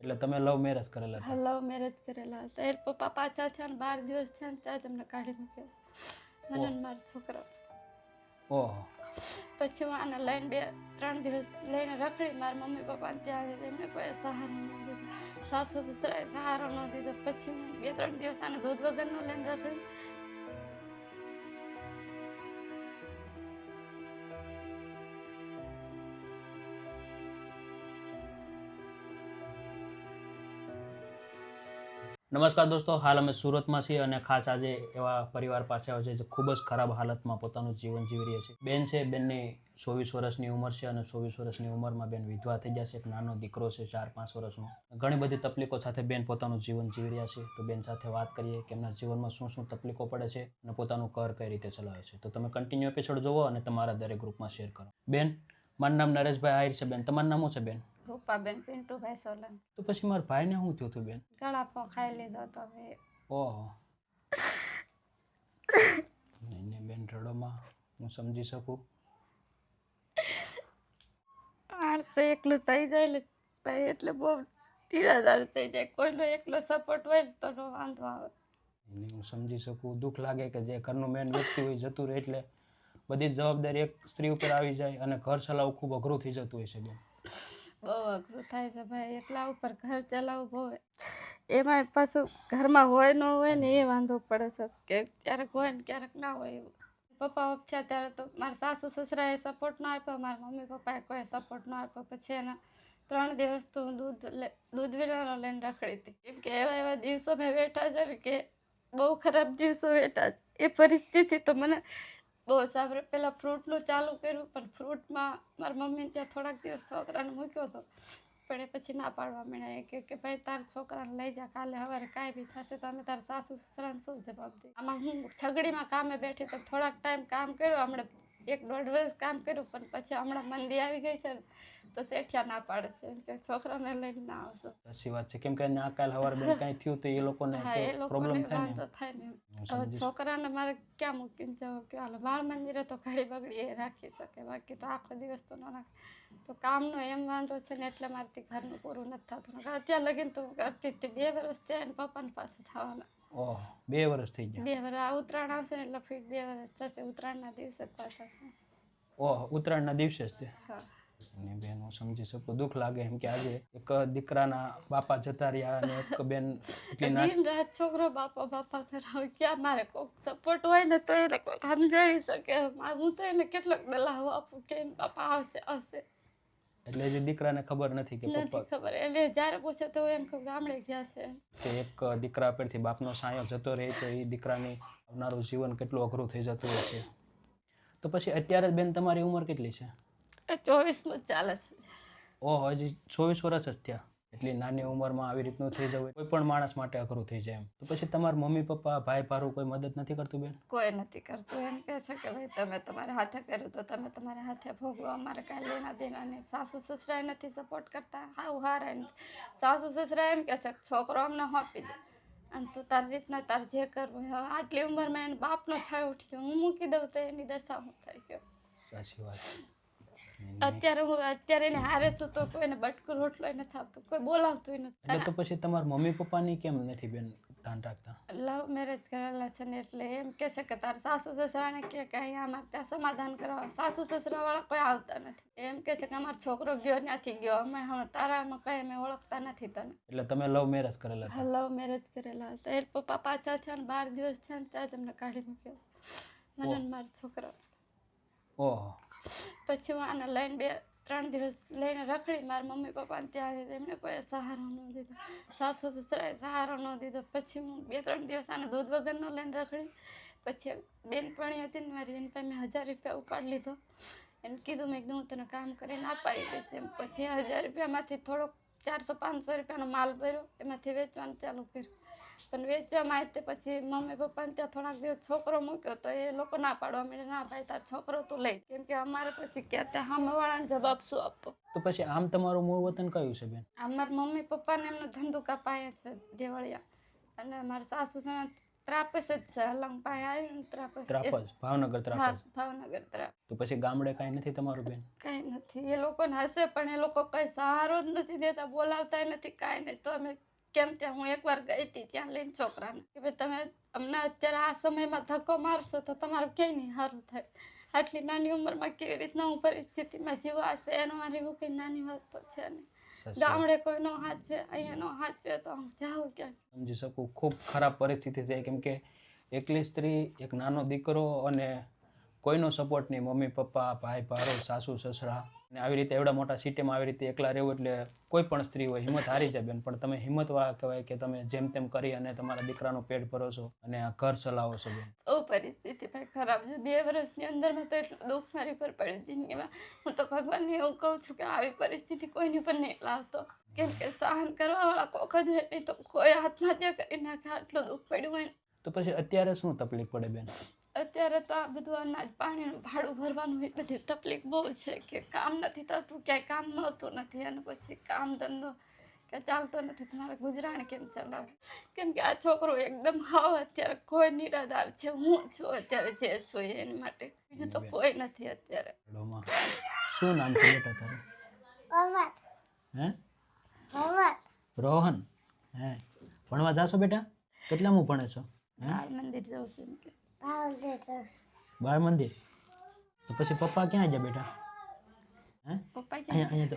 એટલે તમે love marriage કરેલા હતા? લવ મેરેજ કરેલા હતા. એ પપ્પા પાછા થયા ને બાર દિવસ થયા ને ત્યાં જ અમને કાઢી મૂક્યો. મને મારો મારા છોકરા. ઓહો. પછી હું આને લઈને બે ત્રણ દિવસ લઈને રખડી મારા મમ્મી પપ્પાને ત્યાં આવી. એમને કોઈ સહારો ન દીધો. સાસુ સસરાએ સહારો ન દીધો. પછી હું બે ત્રણ દિવસ આને દૂધ વગરનું લઈને રખડી. નમસ્કાર દોસ્તો, હાલ અમે સુરતમાં છીએ અને ખાસ આજે એવા પરિવાર પાસે આવે છે જે ખૂબ જ ખરાબ હાલતમાં પોતાનું જીવન જીવી રહ્યા છે. બેન છે, બેનની ચોવીસ વર્ષની ઉંમર છે અને ચોવીસ વર્ષની ઉંમરમાં બેન વિધવા થઈ જશે એક નાનો દીકરો છે, ચાર, પાંચ વર્ષનો. ઘણી બધી તકલીફો સાથે બેન પોતાનું જીવન જીવી રહ્યા છે. તો બેન સાથે વાત કરીએ કે એમના જીવનમાં શું શું તકલીફો પડે છે અને પોતાનું ઘર કઈ રીતે ચલાવે છે. તો તમે કન્ટિન્યુ એપિસોડ જોવો અને તમારા દરેક ગ્રુપમાં શેર કરો. બેન, મારું નામ નરેશભાઈ આહિર છે. બેન, તમારું નામ શું છે, બેન? રૂપાબેન પિન્ટુભાઈ સોલંકી. તો પછી મારા ભાઈને શું થયું હતું બેન? ગળા પણ ખાઈ લીધો તો હવે ઓહો. નહીં નહીં બેન રડોમાં હું સમજી શકું? માણસો એકલું થઈ જાય ભાઈ એટલે બહુ ઢીલાધાર થઈ જાય. કોઈનો એકલો સપોર્ટ હોય ને તો નો વાંધો આવે. નહીં હું સમજી શકું. દુઃખ લાગે કે જે ઘરનું મેન વ્યક્તિ હોય જતું રહે એટલે બધી જવાબદારી એક સ્ત્રી ઉપર આવી જાય અને ઘર ચલાવવું ખૂબ અઘરું થઈ જતું હોય છે બેન. બહુ અઘરું થાય છે ભાઈ એકલા ઉપર ઘર ચલાવવું બહુ એમાં પાછું ઘરમાં હોય ન હોય ને એ વાંધો પડે છે કે ક્યારેક હોય ને ક્યારેક ના હોય એવું. પપ્પા છે ત્યારે તો મારા સાસુ સસરાએ સપોર્ટ ન આપ્યો, મારા મમ્મી પપ્પાએ કોઈ સપોર્ટ ન આપ્યો. પછી એના ત્રણ દિવસ તો હું દૂધ દૂધ વિનાનો લઈને રખડી હતી. કેમ કે એવા એવા દિવસો મેં બેઠા છે કે બહુ ખરાબ દિવસો બેઠા છે. એ પરિસ્થિતિ તો મને બહુ સારું પહેલાં ફ્રૂટનું ચાલુ કર્યું, પણ ફ્રૂટમાં મારા મમ્મીને ત્યાં થોડાક દિવસ છોકરાને મૂક્યો હતો પણ એ પછી ના પાડવા મળ્યા કે કે ભાઈ, તાર છોકરાને લઈ જા, કાલે સવારે કાંઈ બી થશે તો અમે તારા સાસુ, સસરાને શું જવાબ દઈએ? આમાં હું છગડીમાં કામે બેઠી તો થોડાક ટાઈમ કામ કર્યું, હમણાં એક દોઢ વર્ષ કામ કર્યું પણ પછી હમણાં મંદી આવી ગઈ છે ને તો શેઠિયા ના પાડે છે. કે છોકરાને લઈને ના આવશો. સાચી વાત છે. કેમ કે આ કાલ હવાર બેન કાંઈ થયું તો એ લોકોને પ્રોબ્લેમ થાય ને થાય ને. છોકરાને મારે ક્યાં મૂકીને જવું? કે હાલ બાળ મંદિરે તો ઘડી બગડી એ રાખી શકે બાકી તો આખો દિવસ તો ન રાખે. તો કામનો એમ વાંધો છે ને એટલે મારાથી ઘરનું પૂરું નથી થતું. અત્યારે લગીને તો કરતી બે વર્ષ થયા ને પપ્પાને પાછું થવાના. ઓહો બે વર્ષ થઈ ગયા. બે વર્ષ આ ઉત્તરાયણ આવશે ને એટલે ફીટ બે વર્ષ થશે. ઉત્તરાયણના દિવસે જ પાછા છે ઓહ ઉત્તરાયણના દિવસે જ તે? હા. અને બેન હું સમજી શકું દુઃખ લાગે એમ કે આજે એક દીકરાના બાપા જતા રહ્યા અને એક બેન એટલી દિન રાત છોકરો બાપા બાપા કરાવે ક્યાં મારે કોઈક સપોર્ટ હોય ને તો એને કોઈક સમજાવી શકે. હું તો એને કેટલોક દલાવો આપું કે બાપા આવશે આવશે. એટલે જે દીકરાને ખબર નથી કે પપ્પા ખબર. એટલે જ્યારે પૂછે તો એમ કે ગામડે ગયા છે કે એક દીકરા પરથી બાપનો સાયો જતો રહે તો એ દીકરાની આવનારું જીવન કેટલું અઘરું થઈ જતું હોય છે. તો પછી અત્યારે બેન તમારી ઉંમર કેટલી છે? એ ચોવીસમું ચાલે છે. ઓ હજી ચોવીસ વર્ષ જ થયા. એટલી નાની ઉંમરમાં આવી રીતનું થઈ જવું કોઈ પણ માણસ માટે અઘરું થઈ જાય એમ. તો પછી તમારા મમ્મી પપ્પા ભાઈ ભારું કોઈ મદદ નથી કરતું બેન? કોઈ નથી કરતું. એમ કહે છે કે ભાઈ તમે તમારા હાથે કર્યું તો તમે તમારા હાથે ભોગવો. અમારે કાંઈ લેના દેના નહીં. સાસુ સસરાએ નથી સપોર્ટ કરતા. હાવ હારા સાસુ સસરા એમ કહે છે છોકરો અમને હોપી દે. અને તું તારી રીતના તાર જે કરવું હવે આટલી ઉંમરમાં એને બાપનો થાય ઉઠી જાય હું મૂકી દઉં તો એની દશા હું થાય ગયો? સાચી વાત. અત્યારે હું અત્યારે એને હારે છું તો કોઈને બટકું રોટલો નથી આપતું કોઈ બોલાવતું નથી. એટલે તો પછી તમારા મમ્મી પપ્પાની કેમ નથી બેન ધ્યાન રાખતા? લવ મેરેજ કરેલા છે ને એટલે એમ કહે છે કે તારા સાસુ સસરાને કે કે અહીંયા અમારે ત્યાં સમાધાન કરવા સાસુ સસરાવાળા કોઈ આવતા નથી. એમ કહે છે કે અમારો છોકરો ગયો ત્યાંથી ગયો. અમે હવે તારામાં કંઈ અમે ઓળખતા નથી તને. એટલે તમે લવ મેરેજ કરેલા હા લવ મેરેજ કરેલા હતા. એ પપ્પા પાછા થયા ને બાર દિવસ થયા ને ત્યાં જ અમને કાઢી મૂક્યો. મને મારો છોકરા. ઓહો. પછી હું આને લઈને બે, ત્રણ દિવસ લઈને રખડી મારા મમ્મી પપ્પાને ત્યાં એમને કોઈ સહારો ન દીધો. સાસુ સસરાએ સહારો ન દીધો. પછી હું બે, ત્રણ દિવસ આને દૂધ વગરનો લઈને રખડી. પછી બેનપણી હતી ને મારી, એની પાસે મેં હજાર રૂપિયા ઉપાડી લીધો. એને કીધું, મેં કીધું, હું તને કામ કરીને અપાવી દઈશ. એમ પછી હજાર રૂપિયામાંથી થોડોક ચારસો, પાંચસો રૂપિયાનો માલ ભર્યો. એમાંથી વેચવાનું ચાલુ કર્યું. પણ વેચવામાં આવી તે પછી મમ્મી પપ્પાને ત્યાં થોડાક દિવસ છોકરો મૂક્યો તો એ લોકો ના પાડવા અમે ના ભાઈ તાર છોકરો તું લઈ. કેમ કે અમારે પછી ક્યાં ત્યાં સામેવાળાને જવાબ શું આપવો? તો પછી આમ તમારું મૂળ વતન કયું છે બેન? અમારા મમ્મી પપ્પાને એમનો ધંધો કપાય છે દેવળિયા. અને મારા સાસુ છે ત્રાપસ જ છે અલંગભાઈ આવ્યું ને ત્રાપસ. ત્રાપસ? ભાવનગર ત્રાપસ? ભાવનગર ત્રાપ તો પછી ગામડે કાંઈ નથી તમારું બેન? કાંઈ નથી. એ લોકોને હશે પણ એ લોકો કઈ સહારો જ નથી દેતા બોલાવતા નથી કાંઈ નહીં. તો અમે કેમ કે હું એકવાર ગઈ હતી ત્યાં લઈને છોકરાને કે ભાઈ તમે અમને અત્યારે આ સમયમાં ધક્કો મારશો તો તમારું ક્યાંય નહીં સારું થાય. આટલી નાની ઉંમરમાં કેવી રીતના હું પરિસ્થિતિમાં જીવાશે એનો મારી એવું કંઈ નાની વાત તો છે નહીં. ગામડે કોઈનો હાથ છે અહીંયાનો હાથ છે તો હું જાઉં ક્યાં સમજી શકું. ખૂબ ખરાબ પરિસ્થિતિ છે કેમ કે એકલી સ્ત્રી એક નાનો દીકરો અને કોઈનો સપોર્ટ નહીં. મમ્મી પપ્પા ભાઈ ભારો સાસુ સસરા અને આવી રીતે એવડા મોટા સિટીમાં આવી રીતે એકલા રહેવું એટલે કોઈ પણ સ્ત્રી હોય હિંમત હારી જાય બેન. પણ તમે હિંમતવા કહેવાય કે તમે જેમ તેમ કરી અને તમારા દીકરાનું પેટ ભરો છો અને આ ઘર ચલાવો છો બેન. બહુ પરિસ્થિતિ ભાઈ ખરાબ છે. બે વર્ષની અંદરમાં તો એટલું દુઃખ મારી પર પડ્યું જિંદગીમાં. હું તો ભગવાનને એવું કહું છું કે આવી પરિસ્થિતિ કોઈની પર નહીં લાવતો. કેમ કે સહન કરવાવાળા કોક જ હોય નહીં તો કોઈ આત્મહત્યા કરી નાખે આટલું દુઃખ પડ્યું હોય. તો પછી અત્યારે શું તકલીફ પડે બેન? અત્યારે તો આ બધું અનાજ પાણીનું ભાડું ભરવાનું એ બધી તકલીફ બહુ છે કે કામ નથી થતું ક્યાંય કામ મળતું નથી અને પછી કામ ધંધો કે ચાલતો નથી. તમારે ગુજરાન કેમ ચલાવવું? કેમ કે આ છોકરો એકદમ હાવ અત્યારે કોઈ નિરાધાર છે. હું છું અત્યારે જે છું એની માટે. બીજું તો કોઈ નથી અત્યારે. શું નામ છે બેટા તારું? હે? રોહન. હે. ભણવા જાશો બેટા? કેટલામું ભણે છો? હે? બાળ મંદિર જાઉં છું એમ કે. બાળ મંદિર? તો પછી પપ્પા ક્યાં ગયા બેટા હે? પપ્પા ક્યાં અહીંયા તો.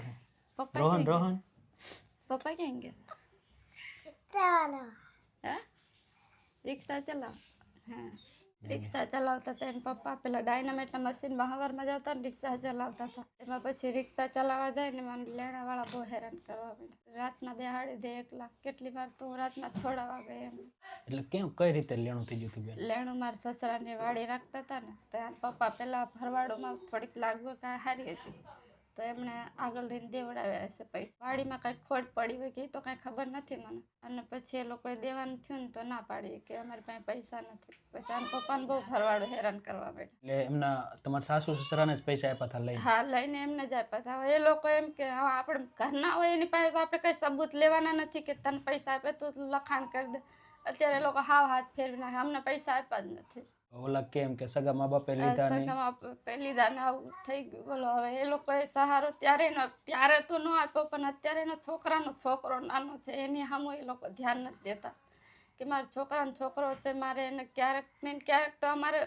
પપ્પા રોહન રોહન? પપ્પા ક્યાં ગયા? હે? રિક્ષા ચલાવ. હા. રિક્ષા ચલાવતા હતા. એના પપ્પા પેલા ડાયનામેટના મશીનમાં હવારમાં જતા ને રિક્ષા ચલાવતા હતા. એમાં પછી રિક્ષા ચલાવવા જાય ને મને લેણાવાળા બહુ હેરાન કરવા માંડ્યા. રાતના બેહાડી દે એકલા કેટલી વાર તો હું રાતના છોડાવવા ગઈ એમ. એટલે કેમ કઈ રીતે લેણું થઈ ગયું હતું લેણું મારા સસરાની વાડી રાખતા હતા ને તો પપ્પા પેલા ભરવાડોમાં થોડીક લાગવગ હારી હતી. તો એમણે આગળ લઈને દેવડાવ્યા હશે પૈસા. વાડીમાં કાંઈક ખોટ પડી હોય કે તો કાંઈ ખબર નથી મને. અને પછી એ લોકોએ દેવાનું થયું ને તો ના પાડી કે અમારી પાસે પૈસા નથી. પછી આના પપ્પાને બહુ ભરવાડો હેરાન કરવા માંડ્યા. એટલે એમના તમારા સાસુ સસરાને જ પૈસા આપ્યા હતા લઈને? હા લઈને એમને જ આપ્યા હતા એ લોકો એમ કે હવે આપણે ઘરના હોય એની પાસે આપણે કંઈ સબૂત લેવાના નથી કે તને પૈસા આપે તું લખાણ કરી દે. અત્યારે એ લોકો હાવ હાથ ફેરવી નાખે અમને પૈસા આપ્યા જ નથી. ઓલા કેમ કે સગા મા બાપે લીધા નહીં? સગામાં પહેલી દાને આવું થઈ ગયું. બોલો હવે એ લોકોએ સહારો ત્યારે ન ત્યારે તો ન આપ્યો પણ અત્યારે એનો છોકરાનો છોકરો નાનો છે એની સામું એ લોકો ધ્યાન નથી દેતા. કે મારા છોકરાનો છોકરો છે મારે એને ક્યારેક ને ક્યારેક તો અમારે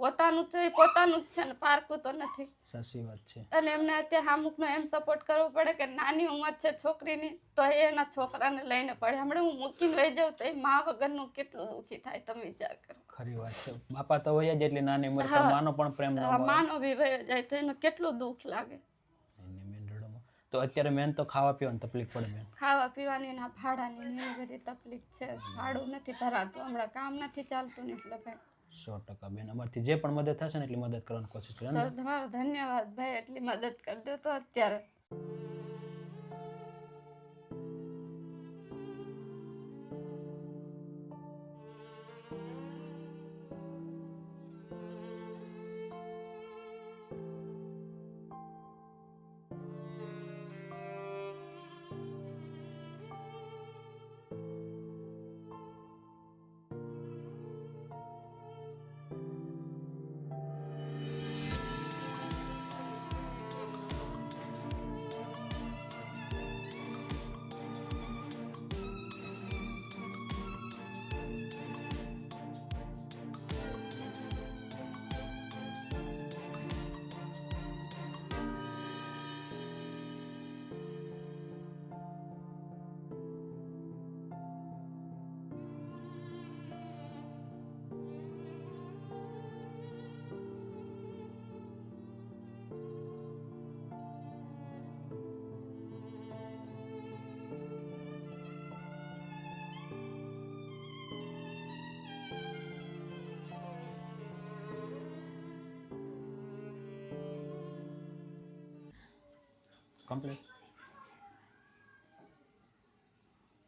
પોતાનું છે પોતાનું જ છે ને પારકું તો નથી. સાચી વાત છે. અને એમને અત્યારે અમુકનો એમ સપોર્ટ કરવો પડે કે નાની ઉંમર છે છોકરીની તો એ એના છોકરાને લઈને પડે. હમણાં હું મૂકીને લઈ જાઉં તો એ મા વગરનું કેટલું દુઃખી થાય તમે વિચાર કરો. ખરી વાત છે. બાપા તો હોય જ એટલી નાની ઉંમર પર માનો પણ પ્રેમ ન મળે માનો બી વયો જાય તો એનો કેટલું દુઃખ લાગે. એને મેંઢળોમાં. તો અત્યારે મેન તો ખાવા પીવાની તકલીફ પડે બેન ખાવા પીવાની ના ભાડાની ને એની બધી તકલીફ છે. ભાડું નથી ભરાતું હમણાં કામ નથી ચાલતું ને એટલે ભાઈ. સો ટકા બેન અમારથી જે પણ મદદ થશે ને એટલી મદદ કરવાની કોશિશ કરો તમારો ધન્યવાદ ભાઈ એટલી મદદ કરી દો તો અત્યારે. કમ્પ્લીટ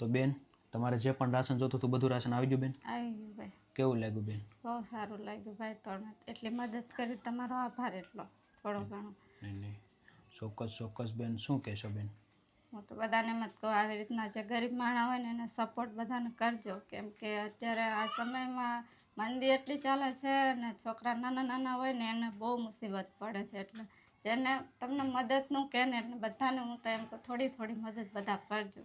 તો બેન તમારે જે પણ રાશન જોતું હતું બધું રાશન આવી ગયું બેન? આવી ગયું ભાઈ. કેવું લાગ્યું બેન? બહુ સારું લાગ્યું ભાઈ તમે એટલી મદદ કરી તમારો આભાર એટલો થોડો ઘણો. નહીં નહીં. ચોક્કસ ચોક્કસ બેન શું કહેશો બેન? હું તો બધાને મત કહું આવી રીતના જે ગરીબ માણસ હોય ને એને સપોર્ટ બધાને કરજો. કેમ કે અત્યારે આ સમયમાં મંદી એટલી ચાલે છે ને છોકરા નાના નાના હોય ને એને બહુ મુસીબત પડે છે. એટલે જેને તમને મદદનું કે ને એટલે બધાને હું તો એમ કહું થોડી થોડી મદદ બધા કરજો.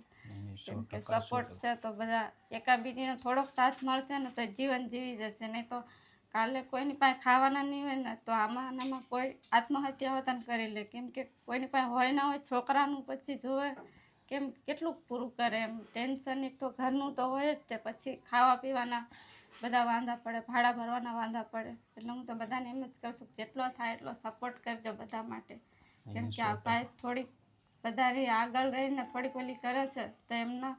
કે સપોર્ટ છે તો બધા એકાબીજીનો થોડોક સાથ મળશે ને તો જીવન જીવી જશે. નહીં તો કાલે કોઈની પાસે ખાવાના નહીં હોય ને તો આમાં આમાં કોઈ આત્મહત્યા વતન કરી લે. કેમ કે કોઈની પાસે હોય ના હોય છોકરાનું પછી જોવે કેમ કેટલું પૂરું કરે એમ. ટેન્શન એક તો ઘરનું તો હોય જ તે પછી ખાવા પીવાના બધા વાંધા પડે ભાડા ભરવાના વાંધા પડે. એટલે હું તો બધાને એમ જ કહું છું કે જેટલો થાય એટલો સપોર્ટ કરજો બધા માટે. કેમ કે આપણે થોડીક બધાની આગળ રહીને થોડીક ઓલી કરે છે તો એમના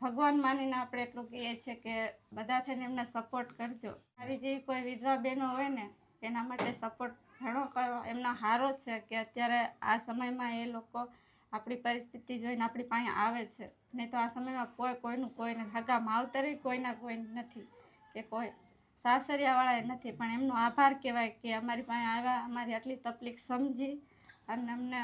ભગવાન માનીને આપણે એટલું કહીએ છીએ કે બધા થઈને એમને સપોર્ટ કરજો. મારી જેવી કોઈ વિધવા બહેનો હોય ને એના માટે સપોર્ટ ઘણો કરો. એમનો હારો છે કે અત્યારે આ સમયમાં એ લોકો આપણી પરિસ્થિતિ જોઈને આપણી પાસે આવે છે. નહીં તો આ સમયમાં કોઈ કોઈનું કોઈને હગા માવતરે કોઈના કોઈ નથી. કે કોઈ સાસરિયાવાળા એ નથી, પણ એમનો આભાર કહેવાય કે અમારી પાસે આવ્યા, અમારી આટલી તકલીફ સમજી અને અમને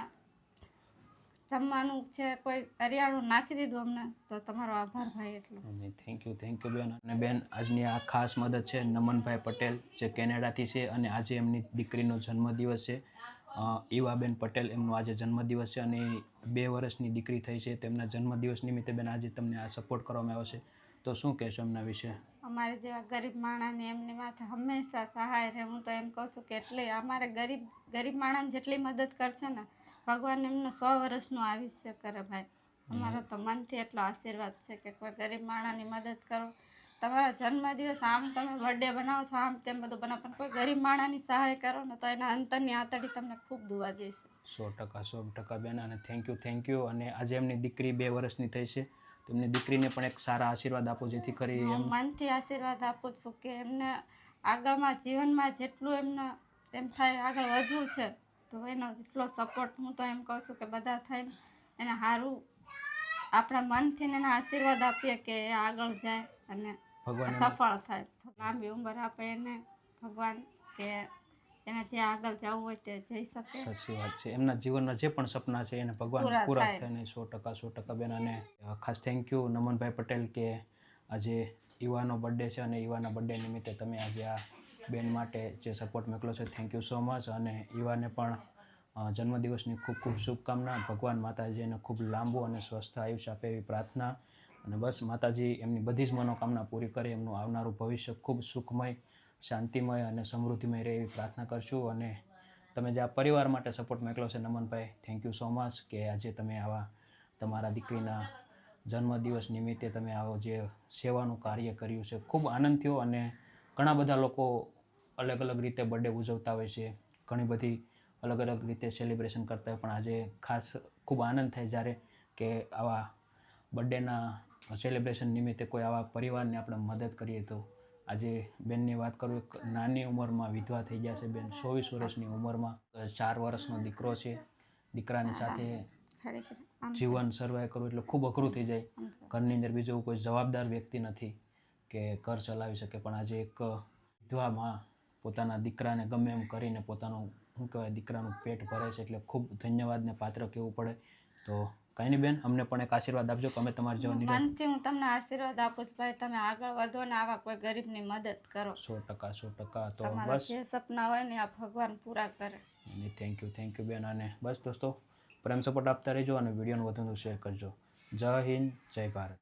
જમવાનું છે, કોઈ કરિયાણું નાખી દીધું અમને, તો તમારો આભાર ભાઈ એટલો. થેન્ક યુ થેન્ક યુ બેન. અને બેન, આજની આ ખાસ મદદ છે નમનભાઈ પટેલ, જે કેનેડાથી છે અને આજે એમની દીકરીનો જન્મદિવસ છે. ઈવાબેન પટેલ એમનો આજે જન્મદિવસ છે અને બે વર્ષની દીકરી થઈ છે. તેમના જન્મદિવસ નિમિત્તે બેન આજે તમને આ સપોર્ટ કરવામાં આવ્યો છે. તો શું કહેશો એમના વિશે? અમારે જેવા ગરીબ માણસને એમની માથે હંમેશા સહાય રહે. હું તો એમ કહું છું કે એટલે અમારે ગરીબ ગરીબ માણસને જેટલી મદદ કરશે ને ભગવાન એમનું સો વર્ષનું આયુષ્ય કરે ભાઈ. અમારો તો મનથી એટલો આશીર્વાદ છે કે કોઈ ગરીબ માણસની મદદ કરો. તમારા જન્મદિવસ આમ તમે બર્થડે બનાવો છો આમ તેમ બધું બનાવો. પણ કોઈ ગરીબ માણસની સહાય કરો ને તો એના અંતરની આંતળી તમને ખૂબ દુવા દેશે. સો ટકા સો ટકા બેન અને થેન્ક યુ થેન્ક યુ અને આજે એમની દીકરી બે વર્ષની થઈ છે. તો એમની દીકરીને પણ એક સારા આશીર્વાદ આપો જેથી કરી એમ. મનથી આશીર્વાદ આપું છું કે એમને આગળમાં જીવનમાં જેટલું એમને એમ થાય આગળ વધવું છે તો એનો જેટલો સપોર્ટ હું તો એમ કહું છું કે બધા થઈને એને સારું આપણા મનથી એને એના આશીર્વાદ આપીએ કે એ આગળ જાય અને ભગવાન સફળ થાય. લાંબી ઉંમર આપે એને ભગવાન કે એને જે આગળ જવું હોય તે જઈ શકે. સાચી વાત છે. એમના જીવનના જે પણ સપના છે એને ભગવાન પૂરા થાય. સો ટકા સો ટકા બેન અને ખાસ થેન્ક યુ નમનભાઈ પટેલ કે આજે યુવાનો બર્થડે છે અને યુવાના બર્થડે નિમિત્તે તમે આજે આ બેન માટે જે સપોર્ટ મોકલો છે થેન્ક યુ સો મચ અને ઈવાને પણ જન્મદિવસની ખૂબ ખૂબ શુભકામના. ભગવાન માતાજી એને ખૂબ લાંબુ અને સ્વસ્થ આયુષ્ય આપે એવી પ્રાર્થના. અને બસ માતાજી એમની બધી જ મનોકામના પૂરી કરે એમનું આવનારું ભવિષ્ય ખૂબ સુખમય શાંતિમય અને સમૃદ્ધિમય રહે એવી પ્રાર્થના કરશું અને તમે જે આ પરિવાર માટે સપોર્ટ મોકલો છે Namanbhai thank you so much કે આજે તમે આવા તમારા દીકરીના જન્મદિવસ નિમિત્તે તમે આવો જે સેવાનું કાર્ય કર્યું છે. ખૂબ આનંદ થયો અને ઘણા બધા લોકો અલગ અલગ રીતે બર્થડે ઉજવતા હોય છે. ઘણી બધી અલગ અલગ રીતે સેલિબ્રેશન કરતા હોય, પણ આજે ખાસ ખૂબ આનંદ થાય જ્યારે કે આવા બર્થડેના સેલિબ્રેશન નિમિત્તે કોઈ આવા પરિવારને આપણે મદદ કરીએ તો આજે બેનની વાત કરું એક નાની ઉંમરમાં વિધવા થઈ ગયા છે બેન ચોવીસ વર્ષની ઉંમરમાં ચાર વર્ષનો દીકરો છે. દીકરાની સાથે જીવન સર્વાઈવ કરવું એટલે ખૂબ અઘરું થઈ જાય. ઘરની અંદર બીજો કોઈ જવાબદાર વ્યક્તિ નથી કે ઘર ચલાવી શકે પણ આજે એક વિધવામાં પોતાના દીકરાને ગમે એમ કરીને પોતાનું શું કહેવાય દીકરાનું પેટ ભરે છે એટલે ખૂબ ધન્યવાદને પાત્ર કહેવું પડે. તો કાંઈ નહીં બેન અમને પણ એક આશીર્વાદ આપજો કે અમે તમારા જેવા મનથી હું તમને આશીર્વાદ આપું છું ભાઈ તમે આગળ વધો ને આવા કોઈ ગરીબની મદદ કરો. સો ટકા સો ટકા તો તમારા બસ. જે સપના હોય ને આ ભગવાન પૂરા કરે. અને થેન્ક યુ થેન્ક યુ બેન અને બસ દોસ્તો પ્રેમ સપોર્ટ આપતા રહેજો અને વિડીયોને વધુ શેર કરજો. જય હિન્દ જય ભારત.